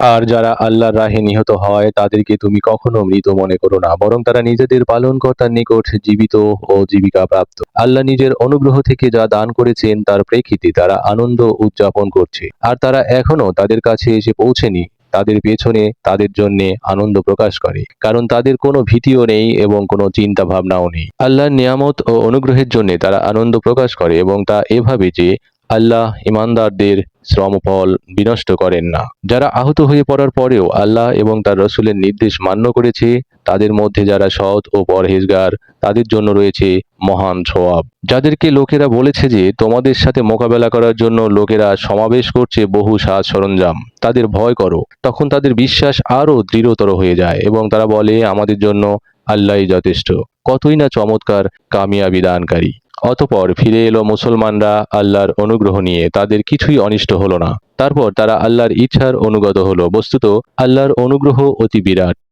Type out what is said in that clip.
আর যারা আল্লাহর রাহে নিহত হয়, তাদেরকে তুমি কখনো মৃত মনে করো না, বরং তারা নিজেদের পালনকর্তার নিকট জীবিত ও জীবিকা প্রাপ্ত। আল্লাহ নিজের অনুগ্রহ থেকে যা দান করেছেন, তার প্রেক্ষিতে তারা আনন্দ উদযাপন করছে। আর তারা এখনও তাদের কাছে এসে পৌঁছেনি, তাদের পেছনে তাদের জন্য আনন্দ প্রকাশ করে, কারণ তাদের কোনো ভীতিও নেই এবং কোনো চিন্তা ভাবনাও নেই। আল্লাহর নিয়ামত ও অনুগ্রহের জন্য তারা আনন্দ প্রকাশ করে এবং তা এভাবে যে আল্লাহ ইমানদারদের শ্রমফল বিনষ্ট করেন না। যারা আহত হয়ে পড়ার পরেও আল্লাহ এবং তার রসুলের নির্দেশ মান্য করেছে, তাদের মধ্যে যারা সৎ ও পরহেজগার, তাদের জন্য রয়েছে মহান সোয়াব যাদেরকে লোকেরা বলেছে যে, তোমাদের সাথে মোকাবেলা করার জন্য লোকেরা সমাবেশ করছে বহু সাজ সরঞ্জাম। তাদের ভয় করো। তখন তাদের বিশ্বাস আরও দৃঢ়তর হয়ে যায় এবং তারা বলে, আমাদের জন্য আল্লাহই যথেষ্ট। কতই না চমৎকার কামিয়াবি দানকারী। অতপর ফিরে এলো মুসলমানরা আল্লাহর অনুগ্রহ নিয়ে, তাদের কিছুই অনিষ্ট হলো না। তারপর তারা আল্লাহর ইচ্ছার অনুগত হলো। বস্তুত আল্লাহর অনুগ্রহ অতি বিরাট।